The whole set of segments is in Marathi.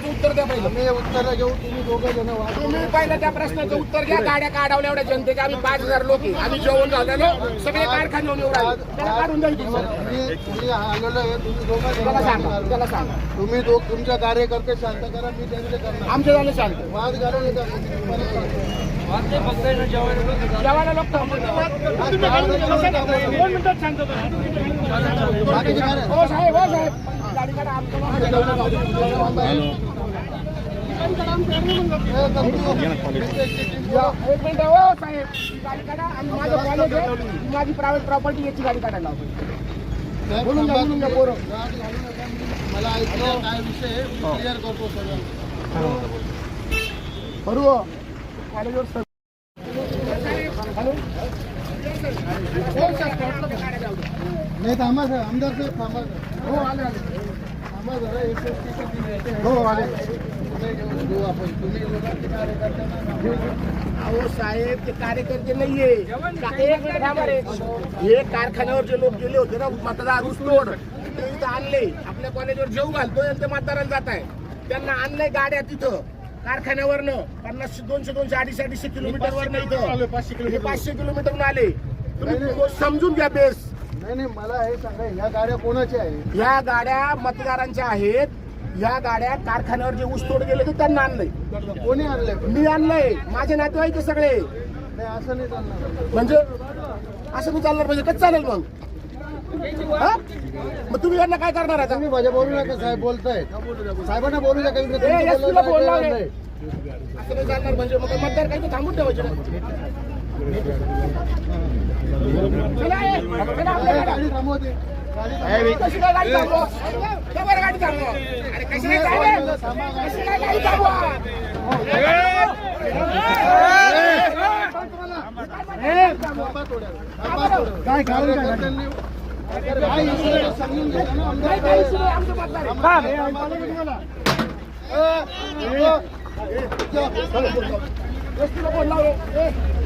प्रश्नाचं उत्तर द्या पहिलं. आम्ही उत्तर घेऊ तुम्ही दोघं जण तुम्ही पहिलं त्या प्रश्नाचं उत्तर घ्या. गाड्या काढवल्या एवढ्या जनतेच्या. आम्ही पाच हजार लोक. आम्ही जेवण झालेलो. सगळे कारखाने येऊन राहिले. त्याला काढून आलेलो आहे तुम्ही दोघं जण त्याला सांगा. त्याला सांगा. तुम्ही दोघ तुमच्या कार्यकर्ते शांत करा मी त्यांचे करणार. आमच्या झालं शांत. वाद घालू नका मी परत सांगतो. जेवायला लोक बाकीचे काय? नाही. हो साहेब हो साहेब. एक मिनिट हो साहेब गाडी काढा आणि माझं कॉलेज आहे माझी प्रायव्हेट प्रॉपर्टी याची गाडी काढायला लावतो बोलून घ्या, बोलून घ्या, पोरं. मला ऐकलं काय विषय क्लिअर करतो सगळं कॉलेजवर सर हॅलो नाही थांबा सर आमदार साहेब थांबा हो आले आले हो आले. घेऊ. अहो साहेब ते कार्यकर्ते नाहीये. हे कारखान्यावर जे लोक गेले होते ना मतदार ऊसतोड ते इथं आणले. आपल्या कॉलेजवर जेव घालतोय आणि ते मतदाराला जात आहे. त्यांना आणलंय गाड्या तिथं कारखान्यावरनं. पन्नास दोनशे दोनशे अडीचशे अडीचशे किलोमीटर वरनं इथं हे पाचशे किलोमीटरनं आले. तुम्ही समजून घ्या बेस. नाही नाही मला हे सांगा ह्या गाड्या कोणाच्या आहे ह्या गाड्या मतदारांच्या आहेत. ह्या गाड्या कारखान्यावर जे ऊसतोड गेले ते त्यांना आणलंय. कोणी आणले मी आणलंय. माझे नातेवाईक आहे सगळे. नाही असं नाही चालणार. म्हणजे असं मी चालणार म्हणजे कसं चालेल मग? हा? मग तुम्ही यांना काय करणार आता? तुम्ही माझ्या बोलू नका साहेब बोलताय साहेबांना बोलू नका इकडे ए, तुमचं SP बोलणं ला काय बोलला कळणार रे. नाही. असं नाही चालणार म्हणजे मग मतदार काही तर थांबून ठेवायचे ना. चला, ए, काय गाडी थांबवा? का काय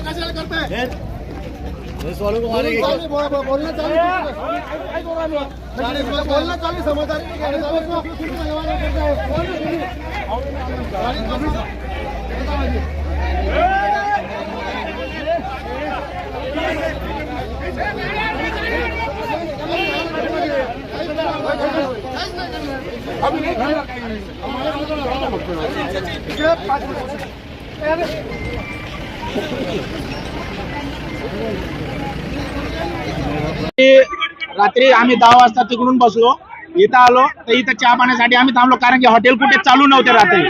कशाला करताय? बोलणं चालू, बोल- बोल- रात्री आम्ही दहा वाजता तिकडून बसलो. इथं आलो तर इथं चहा पाण्यासाठी आम्ही थांबलो कारण की हॉटेल कुठे चालू नव्हते रात्री.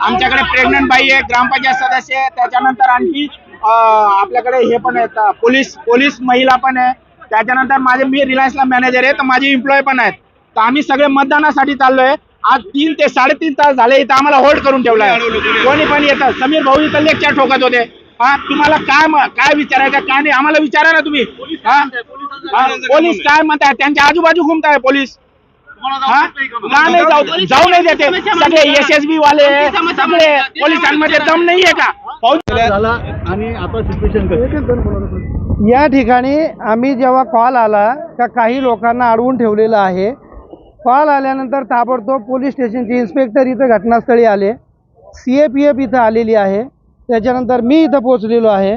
आमच्याकडे प्रेग्नंट बाई आहे ग्रामपंचायत सदस्य आहे त्याच्यानंतर आणखी आपल्याकडे हे पण आहेत पोलीस पोलीस महिला पण आहे. त्याच्यानंतर माझे मी रिलायन्सला मॅनेजर आहे तर माझे एम्प्लॉय पण आहेत. तर आम्ही सगळे मतदानासाठी चाललोय. आज तीन ते साडेतीन तास झाले इथं आम्हाला होल्ड करून ठेवलाय. कोणी पण येतं. समीर भाऊ इथं लेक्चर ठोकत होते. हा तुम्हाला काय काय विचारायचं काय नाही आम्हाला विचारा ना तुम्ही. हा, पोलीस काय म्हणताय? त्यांच्या आजूबाजू घुमताय पोलीस. हा? का? नाही जाऊ जाऊ नाही देते. सगळे यशस्वी वाले सगळे पोलिसांमध्ये दम नाहीये का? या ठिकाणी आम्ही जेव्हा कॉल आला का काही लोकांना अडवून ठेवलेलं आहे. कॉल आल्यानंतर ताबडतोब पोलीस स्टेशनचे इन्स्पेक्टर इथं घटनास्थळी आले. सी ए पी एफ इथं आलेली आहे. त्याच्यानंतर मी इथं पोचलेलो आहे.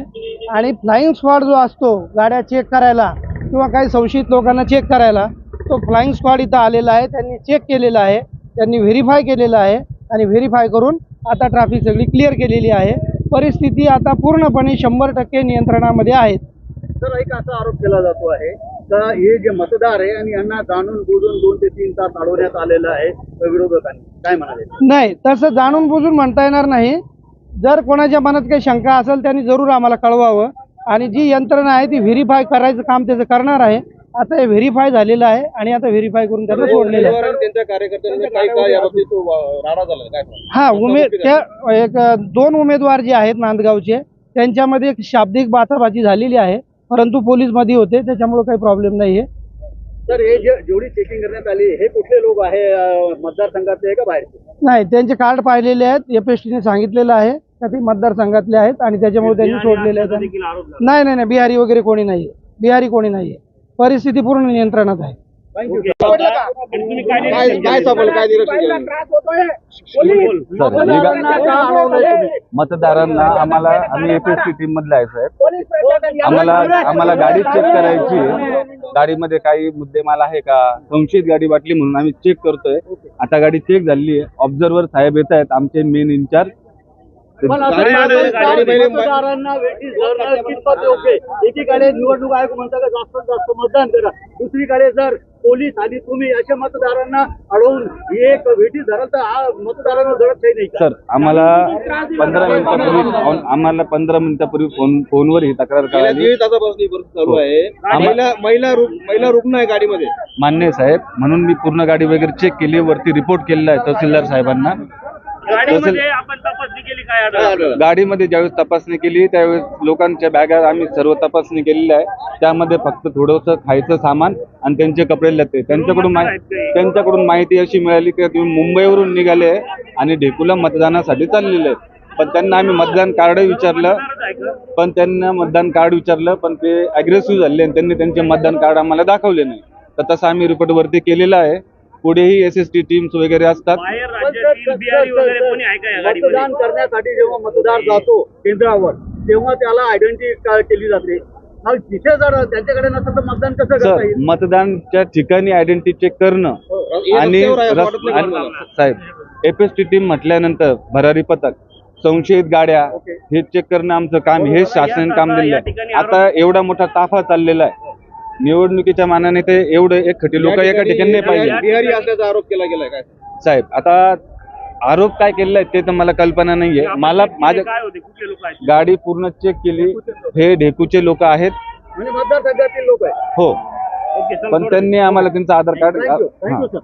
आणि फ्लाईंग स्क्वॉड जो असतो गाड्या चेक करायला किंवा काही संशयित लोकांना चेक करायला तो फ्लाईंग स्क्वॉड इथं आलेला आहे त्यांनी चेक केलेला आहे त्यांनी व्हेरीफाय केलेलं आहे आणि व्हेरीफाय करून आता ट्रॅफिक सगळी क्लिअर केलेली आहे. परिस्थिती आता पूर्णपणे शंभर टक्के नियंत्रणामध्ये आहेत तर एक असा आरोप केला जातो आहे का हे जे मतदार आहे आणि यांना जाणून बुजून दोन ते तीन तास अडवण्यात आलेलं आहे विरोधकांनी. काय म्हणाले? नाही तसं जाणून बुजून म्हणता येणार नाही. जर कोणाच्या मनात काही शंका असेल त्यांनी जरूर आम्हाला कळवावं. आणि जी यंत्रणा आहे ती व्हेरीफाय करायचं काम त्याचं करणार आहे. आता हे व्हेरीफाय झालेलं आहे आणि आता व्हेरीफाय करून त्यांना सोडलेलं आहे. हा उमेद त्या एक दोन उमेदवार जे आहेत नांदगावचे त्यांच्यामध्ये एक शाब्दिक बाचाबाची झालेली आहे. परंतु पोलीसमध्ये होते त्याच्यामुळे काही प्रॉब्लेम नाही आहे तर हे जे जेवढी चेकिंग करण्यात आली हे कुठले लोक आहे आहे का बाहेरचे? नाही त्यांचे कार्ड पाहिलेले आहेत एफ एस टीने सांगितलेलं आहे. ते मतदारसंघातले आहेत आणि त्याच्यामुळे त्यांनी सोडलेले आहेत. नाही नाही नाही बिहारी वगैरे कोणी नाही बिहारी कोणी नाही परिस्थिती पूर्ण नियंत्रणात आहे. मतदारांना आम्हाला आम्ही एपीएससी टीम मधले आहे साहेब. आम्हाला आम्हाला गाडी चेक करायची आहे. गाडीमध्ये काही मुद्देमाल आहे का? संशयित गाडी वाटली म्हणून आम्ही चेक करतोय. आता गाडी चेक झाली आहे. ऑब्झर्वर साहेब येत आहेत. आमचे मेन इंचार्ज पण असं मतदारांना धरणं कितपत योग्य आहे? एकीकडे निवडणूक आयोग म्हणता का जास्तीत जास्त मतदान करा. दुसरीकडे जर पोलीस आणि तुम्ही अशा मतदारांना अडवून एक वेठी धराल तर हा मतदारांना काही नाही का? सर आम्हाला पंधरा मिनिटापूर्वी फोन- आम्हाला पंधरा मिनिटापूर्वी फोन फोनवर ही तक्रार कळाली. चालू आहे. आम्हाला- महिला महिला रुग्ण आहे गाडीमध्ये. मान्य आहे साहेब. म्हणून मी पूर्ण गाडी वगैरे चेक केली वरती रिपोर्ट केलेला आहे तहसीलदार साहेबांना. तहसील गाडीमध्ये ज्यावेळेस तपासणी केली त्यावेळेस लोकांच्या बॅगा आम्ही सर्व तपासणी केलेली आहे. त्यामध्ये फक्त थोडंसं खायचं सामान आणि त्यांचे कपडे लते त्यांच्याकडून त्यांच्याकडून माहिती अशी मिळाली की तुम्ही मुंबईवरून निघाले आणि ढेकूला मतदानासाठी चाललेले आहे पण त्यांना आम्ही मतदान कार्ड विचारलं. पण त्यांना मतदान कार्ड विचारलं पण ते अग्रेसिव्ह झाले आणि त्यांनी त्यांचे मतदान कार्ड आम्हाला दाखवले नाही. तर तसं आम्ही रिपोर्ट वरती केलेला आहे. पुढेही एस एस टी टीम्स वगैरे असतात. मतदान करण्यासाठी जेव्हा मतदार जातो केंद्रावर तेव्हा त्याला आयडेंटिटी केली जाते? मग तिथे जर त्यांच्याकडे नसेल तर मतदान कसं करता सर येईल? मतदानच्या ठिकाणी आयडेंटिटी चेक करणं आणि रस- आणि- साहेब एपीएसटी टीम म्हटल्यानंतर भरारी पथक संशयित गाड्या हे चेक करणं आमचं काम हे शासन काम दिलेलं आहे आता एवढा मोठा ताफा चाललेला आहे. निवडणुकीच्या मानाने ते एवढे एक खटी लोक एका ठिकाणी नाही पाहिजे बिहारी असल्याचा आरोप केला गेलाय काय साहेब आता आरोप काय केलेला आहे ते तर मला कल्पना नाहीये. मला माझ्या गाडी पूर्ण चेक केली. हे ढेकूचे लोक आहेत. म्हणजे मतदारसंघातील लोक हो. पण त्यांनी आम्हाला त्यांचं आधार कार्ड थँक्यू हा. Thank you sir